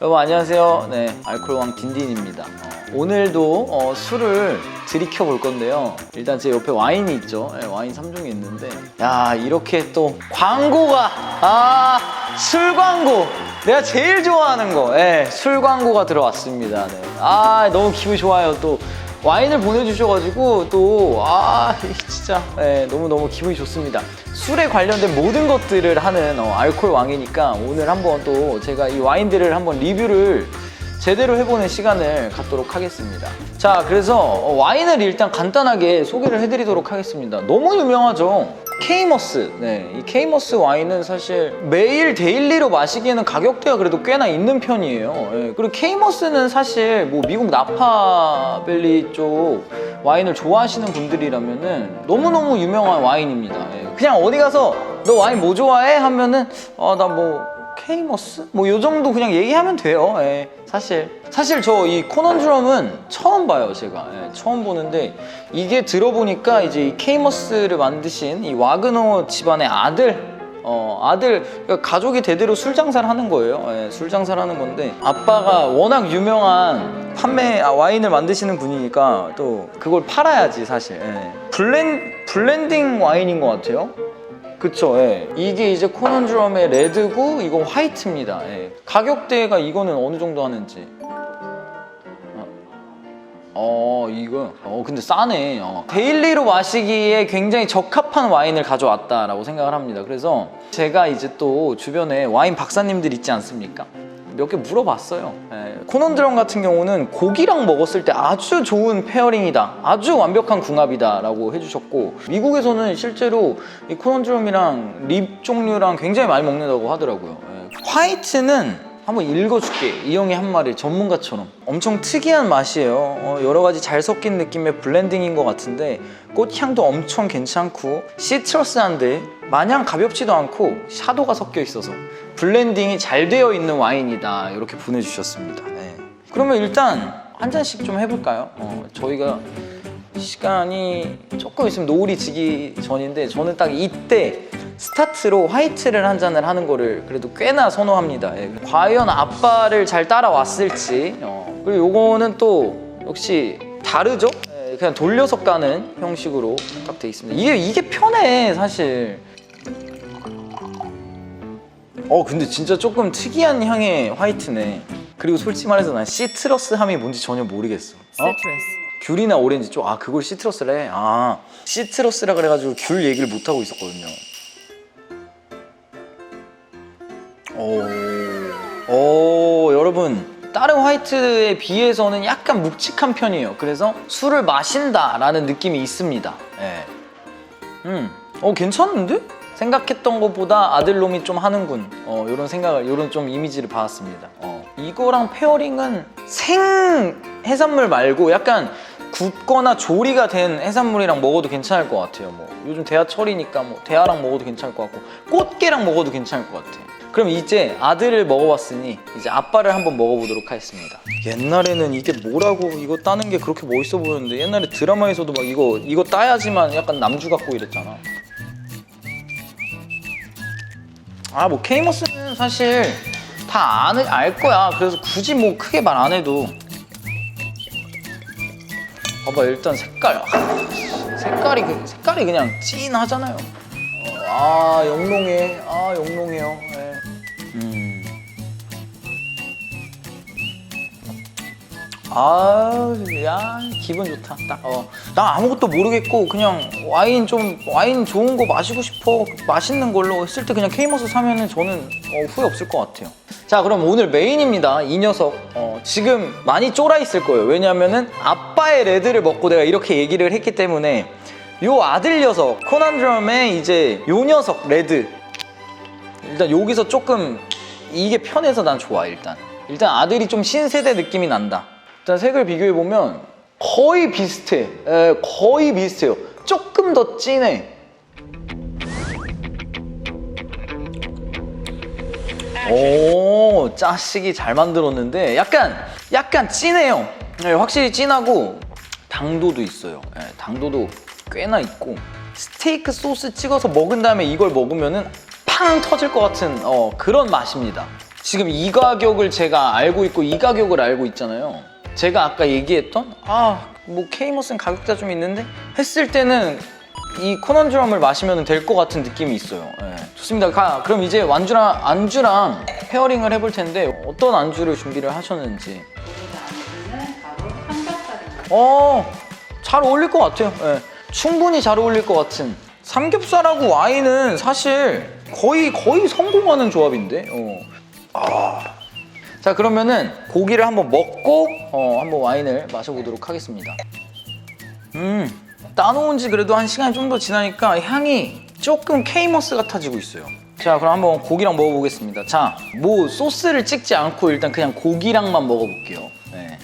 여러분 안녕하세요. 네, 알코올왕 딘딘입니다. 어, 오늘도 어, 술을 들이켜 볼 건데요. 일단 제 옆에 와인이 있죠. 네, 와인 3종이 있는데 야 이렇게 또 광고가 아술 광고 내가 제일 좋아하는 거, 예, 술 광고가 들어왔습니다. 네. 아 너무 기분 좋아요. 또 와인을 보내주셔가지고 또 아 진짜 예, 너무 너무 기분이 좋습니다. 술에 관련된 모든 것들을 하는 어, 알코올 왕이니까 오늘 한번 또 제가 이 와인들을 한번 리뷰를 제대로 해보는 시간을 갖도록 하겠습니다. 자, 그래서 어, 와인을 일단 간단하게 소개를 해드리도록 하겠습니다. 너무 유명하죠. 케이머스. 네, 이 케이머스 와인은 사실 매일 데일리로 마시기에는 가격대가 그래도 꽤나 있는 편이에요. 예, 그리고 케이머스는 사실 뭐 미국 나파밸리 쪽 와인을 좋아하시는 분들이라면은 너무너무 유명한 와인입니다. 예, 그냥 어디 가서 너 와인 뭐 좋아해? 하면은 어, 나뭐 케이머스? 뭐 요 정도 그냥 얘기하면 돼요. 예, 사실. 사실 저 이 코넌 드럼은 처음 봐요, 제가. 예, 처음 보는데 이게 들어보니까 이제 이 케이머스를 만드신 이 와그너 집안의 아들 어, 아들, 그러니까 가족이 대대로 술 장사를 하는 거예요. 예, 술 장사를 하는 건데, 아빠가 워낙 유명한 판매, 아, 와인을 만드시는 분이니까 또 그걸 팔아야지, 사실. 예. 블렌, 블렌딩 와인인 것 같아요. 그쵸, 예. 이게 이제 코넌드럼의 레드고, 이건 화이트입니다. 예. 가격대가 이거는 어느 정도 하는지. 어 이거 어 근데 싸네 어. 데일리로 마시기에 굉장히 적합한 와인을 가져왔다라고 생각을 합니다 그래서 제가 이제 또 주변에 와인 박사님들 있지 않습니까 몇 개 물어봤어요. 예, 코넌드럼 같은 경우는 고기랑 먹었을 때 아주 좋은 페어링이다. 아주 완벽한 궁합이다 라고 해주셨고 미국에서는 실제로 이 코넌드럼이랑 립 종류랑 굉장히 많이 먹는다고 하더라고요. 예. 화이트는 한번 읽어줄게. 이 형이 한 말을 전문가처럼. 엄청 특이한 맛이에요. 어, 여러 가지 잘 섞인 느낌의 블렌딩인 것 같은데 꽃향도 엄청 괜찮고 시트러스한데 마냥 가볍지도 않고 샤도가 섞여 있어서 블렌딩이 잘 되어 있는 와인이다 이렇게 보내주셨습니다 네. 그러면 일단 한 잔씩 좀 해볼까요? 어, 저희가 시간이 조금 있으면 노을이 지기 전인데 저는 딱 이때 스타트로 화이트를 한 잔을 하는 거를 그래도 꽤나 선호합니다. 예. 과연 아빠를 잘 따라왔을지 어. 그리고 요거는 또 역시 다르죠? 예, 그냥 돌려서 까는 형식으로 딱 돼 있습니다. 이게 이게 편해 사실. 어 근데 진짜 조금 특이한 향의 화이트네. 그리고 솔직히 말해서 난 시트러스함이 뭔지 전혀 모르겠어. 어? 시트러스. 귤이나 오렌지 쪽, 아, 그걸 시트러스래. 아, 시트러스라 그래가지고 귤 얘기를 못하고 있었거든요. 오, 오, 여러분. 다른 화이트에 비해서는 약간 묵직한 편이에요. 그래서 술을 마신다라는 느낌이 있습니다. 예. 음, 어, 괜찮은데? 생각했던 것보다 아들놈이 좀 하는군. 어, 이런 생각을, 이런 좀 이미지를 받았습니다. 어. 이거랑 페어링은 생 해산물 말고 약간 굽거나 조리가 된 해산물이랑 먹어도 괜찮을 것 같아요. 뭐 요즘 대하철이니까 뭐 대하랑 먹어도 괜찮을 것 같고 꽃게랑 먹어도 괜찮을 것 같아요. 그럼 이제 아들을 먹어봤으니 이제 아빠를 한번 먹어보도록 하겠습니다. 옛날에는 이게 뭐라고 이거 따는 게 그렇게 멋있어 보였는데 옛날에 드라마에서도 막 이거 이거 따야지만 약간 남주 같고 이랬잖아. 아 뭐 케이머스는 사실 다알 거야. 그래서 굳이 뭐 크게 말 안 해도 봐봐 일단 색깔 아, 색깔이 그- 색깔이 그냥 찐하잖아요. 어, 아 영롱해 아 영롱해요. 예. 아 야 기분 좋다. 딱 어. 나 아무것도 모르겠고 그냥 와인 좀 와인 좋은 거 마시고 싶어. 맛있는 걸로 했을 때 그냥 케이머스 사면은 저는 어, 후회 없을 것 같아요. 자 그럼 오늘 메인입니다. 이 녀석. 어, 지금 많이 쫄아 있을 거예요. 왜냐면은 아빠의 레드를 먹고 내가 이렇게 얘기를 했기 때문에 요 아들 녀석 코난드럼의 이제 요 녀석 레드. 일단 여기서 조금 이게 편해서 난 좋아 일단. 일단 아들이 좀 신세대 느낌이 난다 일단 색을 비교해 보면 거의 비슷해. 에, 거의 비슷해요. 조금 더 진해. 오 짜식이 잘 만들었는데 약간 약간 진해요. 네, 확실히 진하고 당도도 있어요. 네, 당도도 꽤나 있고 스테이크 소스 찍어서 먹은 다음에 이걸 먹으면은 팡 터질 것 같은 어, 그런 맛입니다. 지금 이 가격을 제가 알고 있고 이 가격을 알고 있잖아요. 제가 아까 얘기했던 아 뭐 케이머스는 가격대가 좀 있는데 했을 때는 이 코넌드럼을 마시면 될 것 같은 느낌이 있어요. 예. 좋습니다. 가, 그럼 이제 완주랑 안주랑 페어링을 해볼 텐데 어떤 안주를 준비를 하셨는지. 어, 잘 어울릴 것 같아요. 예. 충분히 잘 어울릴 것 같은. 삼겹살하고 와인은 사실 거의 거의 성공하는 조합인데. 어. 아. 자 그러면은 고기를 한번 먹고 어, 한번 와인을 마셔보도록 하겠습니다. 음, 따놓은 지 그래도 한 시간이 좀 더 지나니까 향이 조금 케이머스 같아지고 있어요. 자, 그럼 한번 고기랑 먹어보겠습니다. 자, 뭐 소스를 찍지 않고 일단 그냥 고기랑만 먹어볼게요. 네.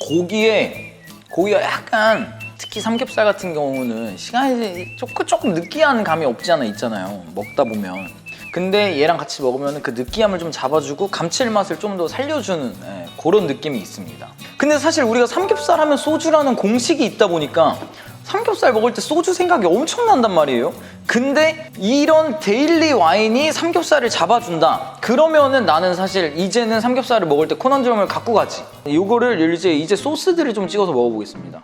고기에 고기가 약간 특히 삼겹살 같은 경우는 시간이 조금 조금 느끼한 감이 없지 않아 있잖아요. 먹다 보면. 근데 얘랑 같이 먹으면 그 느끼함을 좀 잡아주고 감칠맛을 좀 더 살려주는 예, 그런 느낌이 있습니다. 근데 사실 우리가 삼겹살 하면 소주라는 공식이 있다 보니까 삼겹살 먹을 때 소주 생각이 엄청 난단 말이에요. 근데 이런 데일리 와인이 삼겹살을 잡아준다. 그러면은 나는 사실 이제는 삼겹살을 먹을 때 코난드럼을 갖고 가지. 이거를 이제 이제 소스들을 좀 찍어서 먹어보겠습니다.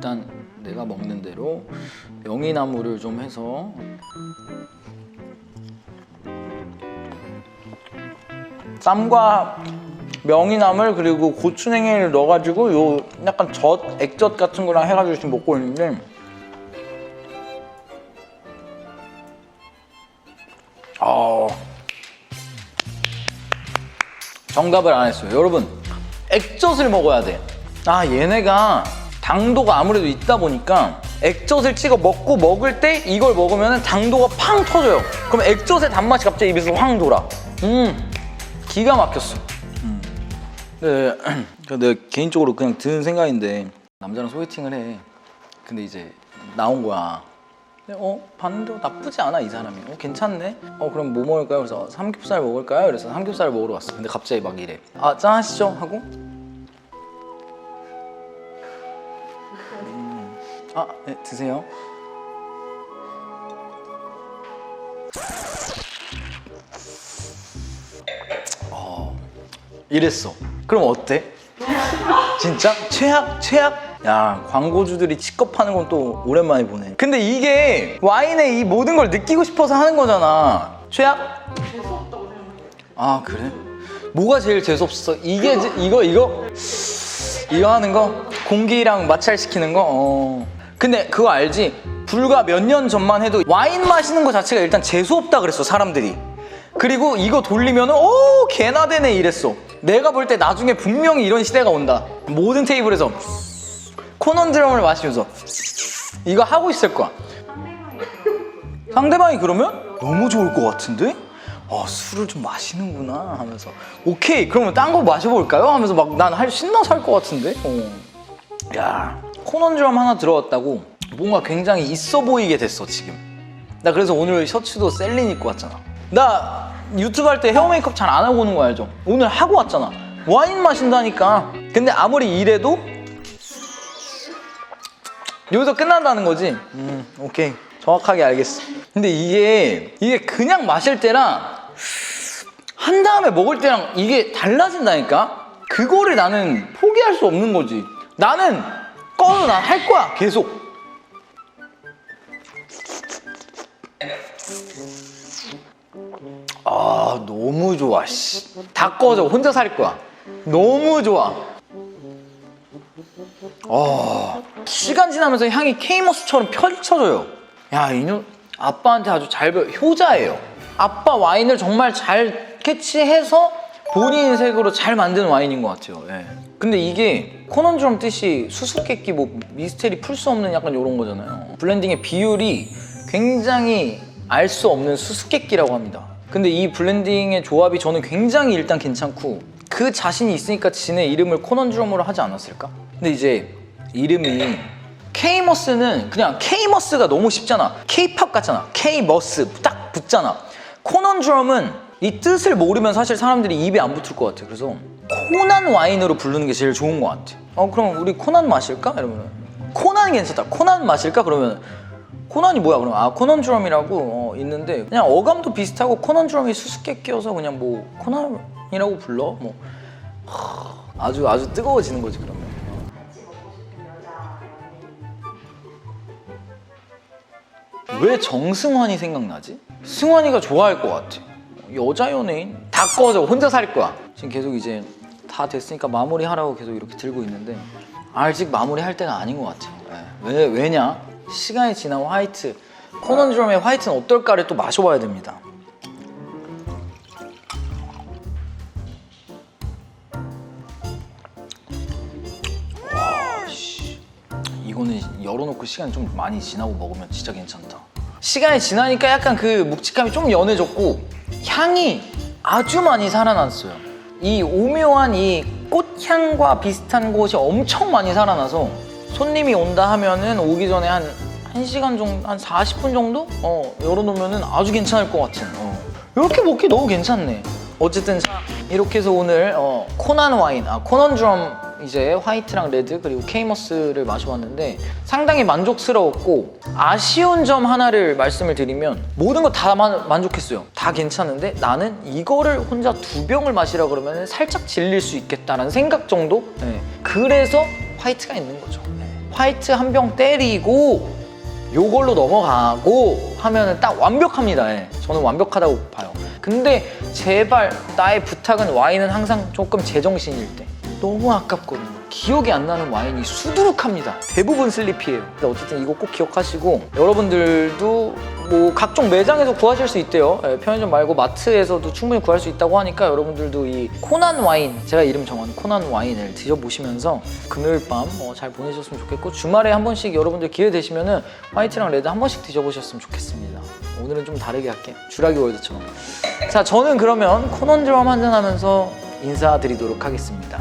일단 내가 먹는 대로 명이나물을 좀 해서 쌈과 명이나물 그리고 고추냉이를 넣어가지고 요 약간 젓 액젓 같은 거랑 해가지고 지금 먹고 있는데 어 정답을 안 했어요. 여러분 액젓을 먹어야 돼 아 얘네가 당도가 아무래도 있다 보니까 액젓을 찍어 먹고 먹을 때 이걸 먹으면 당도가 팡 터져요 그럼 액젓의 단맛이 갑자기 입에서 확 돌아 음 기가 막혔어 네, 근데 개인적으로 그냥 드는 생각인데 남자랑 소개팅을 해. 근데 이제 나온 거야. 어 봤는데 나쁘지 않아 이 사람이. 어 괜찮네. 어 그럼 뭐 먹을까요? 그래서 삼겹살 먹을까요? 그래서 삼겹살을 먹으러 왔어. 근데 갑자기 막 이래. 아 짠하시죠? 하고. 아, 네, 드세요. 이랬어. 그럼 어때? 진짜? 최악? 최악? 야, 광고주들이 치컵하는 건 또 오랜만에 보네. 근데 이게 와인의 이 모든 걸 느끼고 싶어서 하는 거잖아. 최악? 재수없다고 생각해요. 아, 그래? 뭐가 제일 재수없어? 이게, 제- 이거, 이거? 이거 하는 거? 공기랑 마찰시키는 거? 어. 근데 그거 알지? 불과 몇 년 전만 해도 와인 마시는 거 자체가 일단 재수없다 그랬어, 사람들이. 그리고 이거 돌리면 은, 오, 개나 되네 이랬어. 내가 볼 때 나중에 분명히 이런 시대가 온다. 모든 테이블에서 코넌 드럼을 마시면서 이거 하고 있을 거야. 상대방이 그러면 너무 좋을 것 같은데? 아 술을 좀 마시는구나 하면서 오케이 그러면 딴 거 마셔볼까요? 하면서 막난할 신나서 할 것 같은데? 어. 야 코넌드럼 하나 들어왔다고 뭔가 굉장히 있어 보이게 됐어 지금 나 그래서 오늘 셔츠도 셀린 입고 왔잖아 나 유튜브 할 때 헤어 메이크업 잘 안 하고 오는 거 알죠? 오늘 하고 왔잖아 와인 마신다니까 근데 아무리 이래도 여기서 끝난다는 거지? 음, 오케이. 정확하게 알겠어. 근데 이게, 이게 그냥 마실 때랑 한 다음에 먹을 때랑 이게 달라진다니까? 그거를 나는 포기할 수 없는 거지. 나는 꺼도 난할 거야, 계속. 아, 너무 좋아, 씨. 다 꺼져. 혼자 살 거야. 너무 좋아. 아, 시간 지나면서 향이 케이머스처럼 펼쳐져요. 야, 이년 아빠한테 아주 잘 배워. 효자예요. 아빠 와인을 정말 잘 캐치해서 본인 색으로 잘 만든 와인인 것 같아요. 예. 근데 이게 코넌드럼 뜻이 수수께끼 뭐 미스테리 풀 수 없는 약간 이런 거잖아요. 블렌딩의 비율이 굉장히 알 수 없는 수수께끼라고 합니다. 근데 이 블렌딩의 조합이 저는 굉장히 일단 괜찮고 그 자신이 있으니까 지네 이름을 코넌드럼으로 하지 않았을까? 근데 이제 이름이 케이머스는 그냥 케이머스가 너무 쉽잖아. 케이팝 같잖아. 케이머스 딱 붙잖아. 코넌드럼은 이 뜻을 모르면 사실 사람들이 입에 안 붙을 것 같아. 그래서 코난 와인으로 부르는 게 제일 좋은 것 같아. 어 그럼 우리 코난 마실까? 이러면 코난 괜찮다. 코난 마실까? 그러면 코난이 뭐야? 그럼 아 코난 드럼이라고 어, 있는데 그냥 어감도 비슷하고 코난 드럼이 수수께 끼어서 그냥 뭐 코난이라고 불러 뭐 하, 아주 아주 뜨거워지는 거지 그러면. 왜 정승환이 생각나지? 승환이가 좋아할 것 같아. 여자 연예인 다 꺼져 혼자 살 거야. 지금 계속 이제 다 됐으니까 마무리 하라고 계속 이렇게 들고 있는데 아직 마무리 할 때가 아닌 것 같아요. 예. 왜 왜냐? 시간이 지나고 화이트 코넌 드럼의 화이트는 어떨까를 또 마셔봐야 됩니다. 이거는 열어놓고 시간이 좀 많이 지나고 먹으면 진짜 괜찮다. 시간이 지나니까 약간 그 묵직함이 좀 연해졌고 향이 아주 많이 살아났어요. 이 오묘한 이 꽃향과 비슷한 곳이 엄청 많이 살아나서 손님이 온다 하면은 오기 전에 한 1시간 정도, 한 40분 정도? 어, 열어놓으면은 아주 괜찮을 것 같은. 어. 이렇게 먹기 너무 괜찮네. 어쨌든 자, 이렇게 해서 오늘 어, 코난 와인, 아 코넌 드럼 이제 화이트랑 레드 그리고 케이머스를 마셔봤는데 상당히 만족스러웠고 아쉬운 점 하나를 말씀을 드리면 모든 거 다 만족했어요. 다 괜찮은데 나는 이거를 혼자 두 병을 마시라 그러면 살짝 질릴 수 있겠다라는 생각 정도? 네. 그래서 화이트가 있는 거죠. 네. 화이트 한 병 때리고 요걸로 넘어가고 하면은 딱 완벽합니다. 예. 저는 완벽하다고 봐요. 근데 제발 나의 부탁은 와인은 항상 조금 제정신일 때 너무 아깝거든요. 기억이 안 나는 와인이 수두룩합니다. 대부분 슬리피예요. 어쨌든 이거 꼭 기억하시고 여러분들도 뭐 각종 매장에서 구하실 수 있대요. 예, 편의점 말고 마트에서도 충분히 구할 수 있다고 하니까 여러분들도 이 코난 와인 제가 이름 정한 코난 와인을 드셔보시면서 금요일 밤 어, 잘 보내셨으면 좋겠고 주말에 한 번씩 여러분들 기회 되시면 은 화이트랑 레드 한 번씩 드셔보셨으면 좋겠습니다. 오늘은 좀 다르게 할게요. 주라기 월드처럼. 자, 저는 그러면 코넌 드럼 한잔 하면서 인사드리도록 하겠습니다.